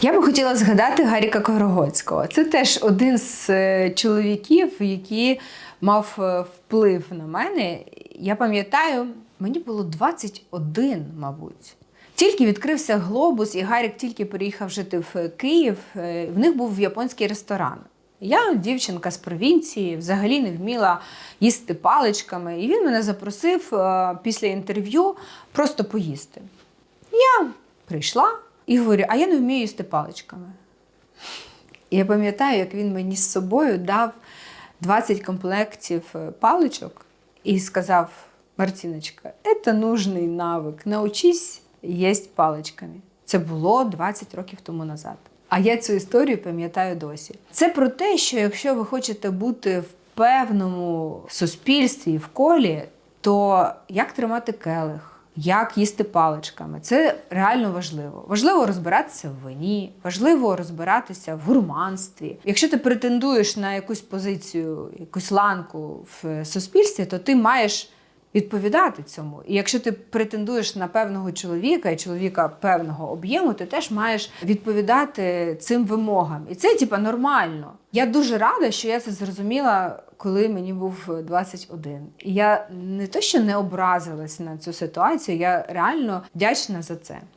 Я би хотіла згадати Гаріка Корогоцького. Це теж один з е, чоловіків, який мав е, вплив на мене. Я пам'ятаю, мені було 21, мабуть. Тільки відкрився глобус, і Гарік тільки переїхав жити в Київ. е, В них був японський ресторан. Я дівчинка з провінції, взагалі не вміла їсти паличками. І він мене запросив після інтерв'ю просто поїсти. Я прийшла і говорю, а я не вмію їсти паличками. І я пам'ятаю, як він мені з собою дав 20 комплектів е, паличок і сказав: Мартіночка, це нужний навик. Научись їсти паличками. Це було 20 років тому назад. А я цю історію пам'ятаю досі. Це про те, що якщо ви хочете бути в певному суспільстві в колі, то як тримати келих? Як їсти паличками, це реально важливо. Важливо розбиратися в вині, важливо розбиратися в гурманстві. Якщо ти претендуєш на якусь позицію, якусь ланку в суспільстві, то ти маєш відповідати цьому. І якщо ти претендуєш на певного чоловіка і чоловіка певного об'єму, ти теж маєш відповідати цим вимогам. І це типа нормально. Я дуже рада, що я це зрозуміла, коли мені був 21. І я не то, що не образилась на цю ситуацію, я реально вдячна за це.